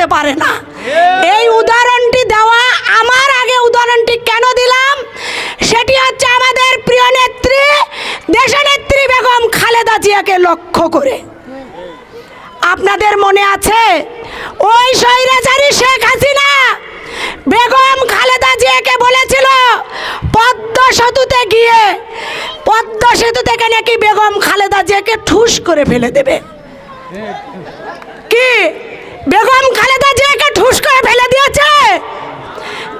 নামাতে পারে না। এই উদাহরণটি দেওয়া, আমার আগে উদাহরণটি কেন দিলাম? সেটি হচ্ছে আমাদের প্রিয় নেত্রী দেশনেত্রী বেগম খালেদা জিয়াকে লক্ষ্য করে। আপনাদের মনে আছে, ওই স্বৈরাচারী শেখ হাসিনা বেগম খালেদা জিয়াকে বলেছিল, পদ্মা সেতুতে গিয়ে, পদ্মা সেতু থেকে নাকি বেগম খালেদা জিয়াকে ঠুস করে ফেলে দেবে। কি? বেগম খালেদা জিয়াকে ঠুস করে ফেলে দিয়েছে।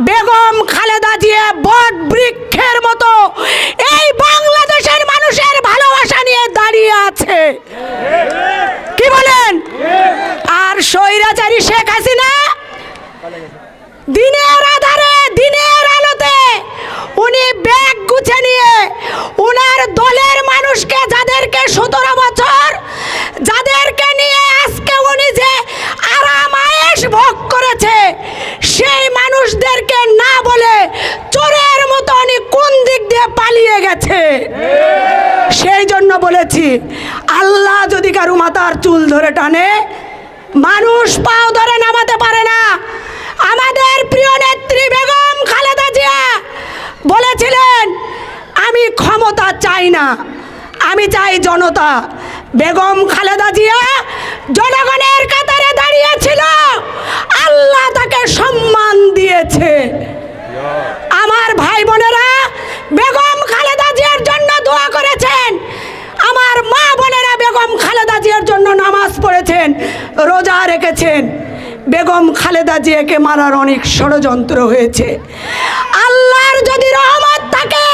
বেগম খালেদা জিয়া বট বৃক্ষের মতো এই বাংলাদেশের মানুষের ভালোবাসা নিয়ে দাঁড়িয়ে আছে। কি বলেন? আর স্বৈরাচারী শেখ হাসিনা দিনের আলোতে উনি ব্যাগ গুছে নিয়ে উনার দলের মানুষকে যাদেরকে সতেরো বছর যাদেরকে নিয়ে আজকে উনি যে আরাম আয়েস ভোগ করেছে সেই মানুষদেরকে না বলে চোরের মতো উনি কোন দিক দিয়ে পালিয়ে গেছে সেই জন্য বলেছি, আল্লাহ যদি কারু মাথার চুল ধরে টানে, মানুষ পাও ধরে নামাতে পারে না। আমাদের প্রিয় নেত্রী বেগম খালেদা জিয়া বলেছিলেন, আমি ক্ষমতা চাই না, আমি চাই জনতা। বেগম খালেদা জিয়া জনগণের কাতারে দাঁড়িয়েছিল আল্লাহ তাকে সম্মান দিয়েছে। রোজা রেখেছেন বেগম খালেদা জিয়াকে মারার অনেক ষড়যন্ত্র হয়েছে। আল্লাহর যদি রহমত থাকে,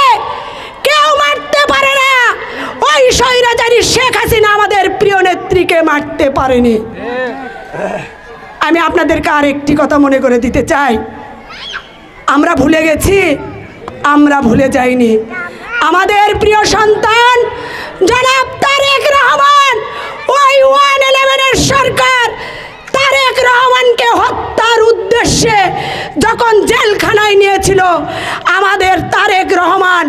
কেউ মারতে পারে না। ওই স্বৈরাচারী শেখ হাসিনা আমাদের প্রিয় নেত্রীকে মারতে পারেনি। আমি আপনাদেরকে আরেকটি কথা মনে করে দিতে চাই। আমরা ভুলে গেছি, আমরা ভুলে যাইনি। আমাদের প্রিয় সন্তান জনাব নিয়েছিল আমাদের তারেক রহমান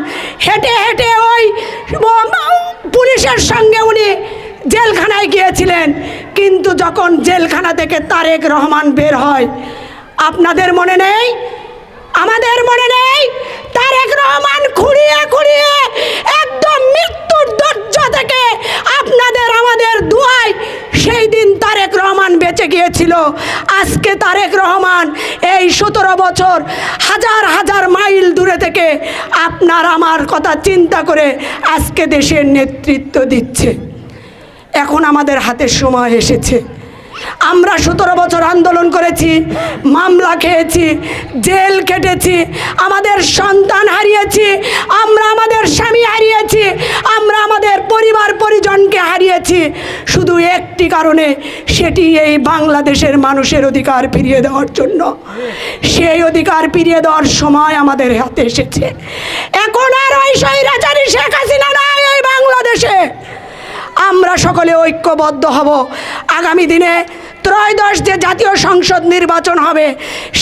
হেঁটে হেঁটে ওই পুলিশের সঙ্গে উনি জেলখানায় গিয়েছিলেন। কিন্তু যখন জেলখানা থেকে তারেক রহমান বের হয়, আপনাদের মনে নেই? আমাদের মনে নেই? তারেক রহমান খুঁড়িয়ে খুঁড়িয়ে একদম মৃত্যুর দরজা থেকে আপনাদের আমাদের তারেক গিয়েছিল আজকে তারেক রহমান এই সতেরো বছর হাজার হাজার মাইল দূরে থেকে আপনার আমার কথা চিন্তা করে আজকে দেশের নেতৃত্ব দিচ্ছে। এখন আমাদের হাতে সময় এসেছে। আমরা সতেরো বছর আন্দোলন করেছি, মামলা খেয়েছি, জেল খেটেছি, আমাদের সন্তান হারিয়েছি আমরা আমাদের স্বামী হারিয়েছি আমরা আমাদের পরিবার পরিজনকে হারিয়েছি শুধু একটি কারণে সেটি এই বাংলাদেশের মানুষের অধিকার ফিরিয়ে দেওয়ার জন্য। সেই অধিকার ফিরিয়ে দেওয়ার সময় আমাদের হাতে এসেছে। এখন আর ওই স্বৈরাচারী শেখ হাসিনা নাই এই বাংলাদেশে। আমরা সকলে ঐক্যবদ্ধ হব। আগামী দিনে ত্রয়োদশ যে জাতীয় সংসদ নির্বাচন হবে,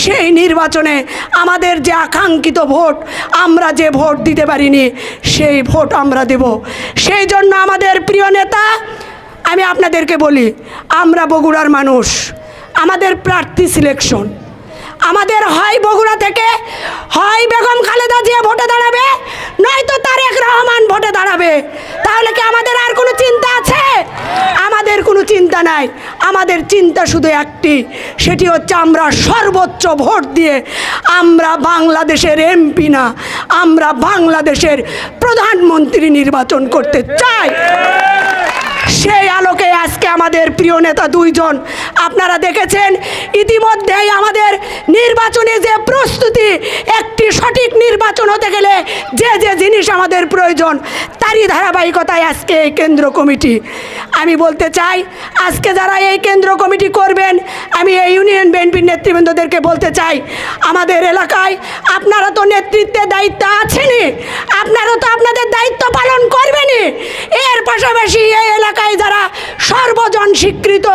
সেই নির্বাচনে আমাদের যে আকাঙ্ক্ষিত ভোট, আমরা যে ভোট দিতে পারিনি, সেই ভোট আমরা দেব। সেই জন্য আমাদের প্রিয় নেতা আমি আপনাদেরকে বলি, আমরা বগুড়ার মানুষ, আমাদের প্রার্থী সিলেকশন আমাদের হয় বগুড়া থেকে হয় বেগম খালেদা জিয়া ভোটে দাঁড়াবে, নয়তো তারেক রহমান ভোটে দাঁড়াবে। তাহলে কি আমাদের আর কোনো চিন্তা আছে? আমাদের কোনো চিন্তা নাই। আমাদের চিন্তা শুধু একটি, সেটি হচ্ছে আমরা সর্বোচ্চ ভোট দিয়ে আমরা বাংলাদেশের এমপি না, আমরা বাংলাদেশের প্রধানমন্ত্রী নির্বাচন করতে চাই। সেই আলোকে আজকে আমাদের প্রিয় নেতা দুইজন। আপনারা দেখেছেন, ইতিমধ্যেই আমাদের নির্বাচনে যে প্রস্তুতি, একটি সঠিক নির্বাচন হতে গেলে যে যে জিনিস আমাদের প্রয়োজন, তারই ধারাবাহিকতায় আজকে এই কেন্দ্র কমিটি। আমি বলতে চাই, আজকে যারা এই কেন্দ্র কমিটি করবেন, আমি এই ইউনিয়ন বিএনপির নেতৃবৃন্দদেরকে বলতে চাই, আমাদের এলাকায় আপনারা তো নেতৃত্বের দায়িত্ব আছেনই, আপনারা তো আপনাদের দায়িত্ব পালন করবেনই। এর পাশাপাশি এই এলাকায় যারা সর্বজন স্বীকৃত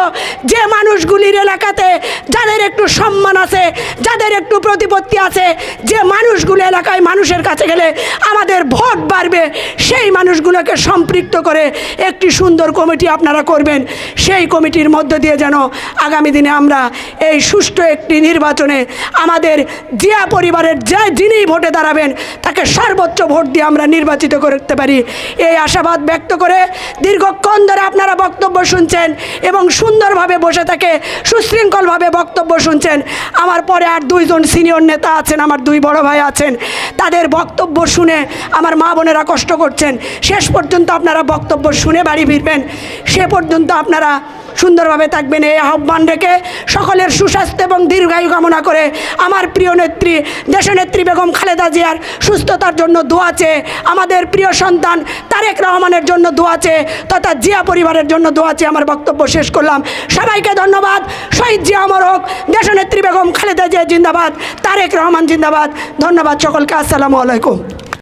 যে মানুষগুলির এলাকাতে যাদের একটু সম্মান আছে, যাদের একটু প্রতিপত্তি আছে, যে মানুষগুলো এলাকায় মানুষের কাছে গেলে আমাদের ভোট বাড়বে, সেই মানুষগুলোকে সম্পৃক্ত করে একটি সুন্দর কমিটি আপনারা করবেন, সেই কমিটির মধ্য দিয়ে যেন আগামী দিনে আমরা এই সুষ্ঠু একটি নির্বাচনে আমাদের জিয়া পরিবারের যে যিনি ভোটে দাঁড়াবেন, তাকে সর্বোচ্চ ভোট দিয়ে আমরা নির্বাচিত করতে পারি। এই আশাবাদ ব্যক্ত করে দীর্ঘক্ষণ ধরে আপনারা বক্তব্য শুনছেন এবং সুন্দরভাবে বসে থাকে, সুশৃঙ্খলভাবে বক্তব্য শুনছেন। আমার পরে আর দুইজন সিনিয়র নেতা আছেন, আমার দুই বড় ভাই আছেন। তাদের বক্তব্য শুনে আমার মা বোনেরা কষ্ট করছেন। শেষ পর্যন্ত আপনারা বক্তব্য শুনে বাড়ি ফিরবেন। সে পর্যন্ত আপনারা সুন্দরভাবে থাকবেন। এই আহ্বান রেখে সকলের সুস্বাস্থ্য এবং দীর্ঘায়ু কামনা করে আমার প্রিয় নেত্রী, দেশনেত্রী বেগম খালেদা জিয়ার সুস্থতার জন্য দোয়া চেয়ে আমাদের প্রিয় সন্তান তারেক রহমানের জন্য দোয়া চেয়ে তথা জিয়া পরিবারের জন্য দোয়া চেয়ে আমার বক্তব্য শেষ করলাম। সবাইকে ধন্যবাদ। শহীদ জিয়া অমর হোক, দেশনেত্রী বেগম খালেদা জিয়া জিন্দাবাদ, তারেক রহমান জিন্দাবাদ। ধন্যবাদ সকলকে। আসসালামু আলাইকুম।